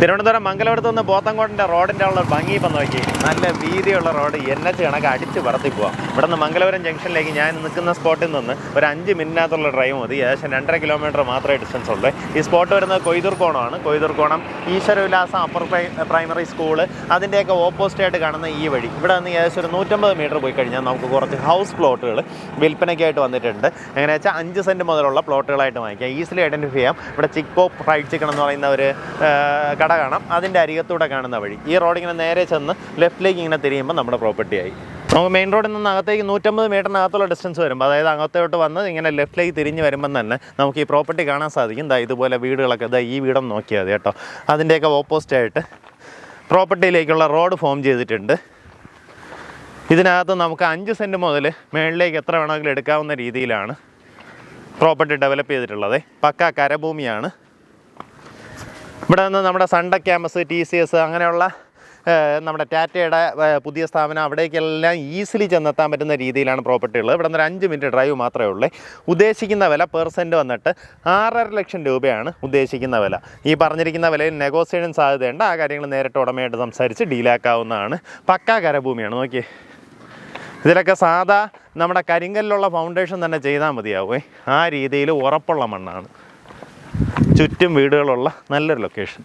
തിരുവനന്തപുരം മംഗലപുരത്ത് നിന്ന് പോത്തങ്കോടിന്റെ റോഡിന്റെ ഉള്ള ഭംഗി ഇപ്പം നോക്കി. നല്ല വീതിയുള്ള റോഡ് എൻ എച്ച് കണക്ക് അടിച്ച് പറത്തി പോവാം. ഇവിടെ നിന്ന് മംഗലപുരം ജംഗ്ഷനിലേക്ക് ഞാൻ നിൽക്കുന്ന സ്പോട്ടിൽ നിന്ന് ഒരു അഞ്ച് മിനിറ്റിനകത്തുള്ള ഡ്രൈവ് മതി. ഏകദേശം രണ്ടര കിലോമീറ്റർ മാത്രമേ ഡിസ്റ്റൻസ് ഉള്ളൂ. ഈ സ്പോട്ട് വരുന്നത് കൊയ്തൂർക്കോണമാണ് Koythoorkonam Eswaravilasam upper primary school അതിന്റെയൊക്കെ ഓപ്പോസിറ്റ് ആയിട്ട് കാണുന്ന ഈ വഴി. ഇവിടെ നിന്ന് ഏകദേശം ഒരു നൂറ്റമ്പത് മീറ്റർ പോയി കഴിഞ്ഞാൽ നമുക്ക് കുറച്ച് ഹൗസ് പ്ലോട്ടുകൾ വിൽപ്പനയ്ക്കായിട്ട് വന്നിട്ടുണ്ട്. എങ്ങനെ വെച്ചാൽ അഞ്ച് സെന്റ് മുതലുള്ള പ്ലോട്ടുകളായിട്ട് വാങ്ങിക്കാം. ഈസിലി ഐഡന്റിഫൈ ചെയ്യാം. ഇവിടെ ചിക്ക് ഫ്രൈഡ് ചിക്കൻ എന്ന് പറയുന്ന ഒരു കട കാണാം. അതിന്റെ അരികത്തൂടെ കാണുന്ന വഴി. ഈ റോഡ് ഇങ്ങനെ നേരെ ചെന്ന് ലെഫ്റ്റിലേക്ക് ഇങ്ങനെ തിരിയുമ്പോൾ നമ്മുടെ പ്രോപ്പർട്ടിയായി നമുക്ക് മെയിൻ റോഡിൽ നിന്ന് അകത്തേക്ക് നൂറ്റമ്പത് മീറ്ററിനകത്തുള്ള ഡിസ്റ്റൻസ് വരുമ്പോൾ അതായത് അകത്തോട്ട് വന്ന് ഇങ്ങനെ ലെഫ്റ്റിലേക്ക് തിരിഞ്ഞ് വരുമ്പം തന്നെ നമുക്ക് ഈ പ്രോപ്പർട്ടി കാണാൻ സാധിക്കും. ദാ ഇതുപോലെ വീടുകളൊക്കെ ദാ ഈ വീടൊന്ന് നോക്കിയാൽ മതി കേട്ടോ. അതിന്റെയൊക്കെ ഓപ്പോസിറ്റ് ആയിട്ട് പ്രോപ്പർട്ടിയിലേക്കുള്ള റോഡ് ഫോം ചെയ്തിട്ടുണ്ട്. ഇതിനകത്ത് നമുക്ക് അഞ്ച് സെന്റ് മുതൽ മേളിലേക്ക് എത്ര വേണമെങ്കിലും എടുക്കാവുന്ന രീതിയിലാണ് പ്രോപ്പർട്ടി ഡെവലപ്പ് ചെയ്തിട്ടുള്ളത്. പക്ക കരഭൂമിയാണ്. ഇവിടെ നിന്ന് നമ്മുടെ സൺഡ ക്യാമ്പസ് ടി സി എസ് അങ്ങനെയുള്ള നമ്മുടെ ടാറ്റയുടെ പുതിയ സ്ഥാപനം അവിടേക്കെല്ലാം ഈസിലി ചെന്നെത്താൻ പറ്റുന്ന രീതിയിലാണ് പ്രോപ്പർട്ടി ഉള്ളത്. ഇവിടെ നിന്ന് ഒരു അഞ്ച് മിനിറ്റ് ഡ്രൈവ് മാത്രമേ ഉള്ളൂ. ഉദ്ദേശിക്കുന്ന വില പെർസെന്റ് വന്നിട്ട് ആറര ലക്ഷം രൂപയാണ് ഉദ്ദേശിക്കുന്ന വില. ഈ പറഞ്ഞിരിക്കുന്ന വിലയിൽ നെഗോസിയേഷൻ സാധ്യതയുണ്ട്. ആ കാര്യങ്ങൾ നേരിട്ട് ഉടമയായിട്ട് സംസാരിച്ച് ഡീലാക്കാവുന്നതാണ് പക്കാ കരഭൂമിയാണ്. നോക്കിയേ. ഇതിലൊക്കെ സാധാ നമ്മുടെ കരിങ്കല്ലുള്ള ഫൗണ്ടേഷൻ തന്നെ ചെയ്താൽ മതിയാവുമേ ആ രീതിയിൽ ഉറപ്പുള്ള മണ്ണാണ്. ചുറ്റും വീടുകളുള്ള നല്ലൊരു ലൊക്കേഷൻ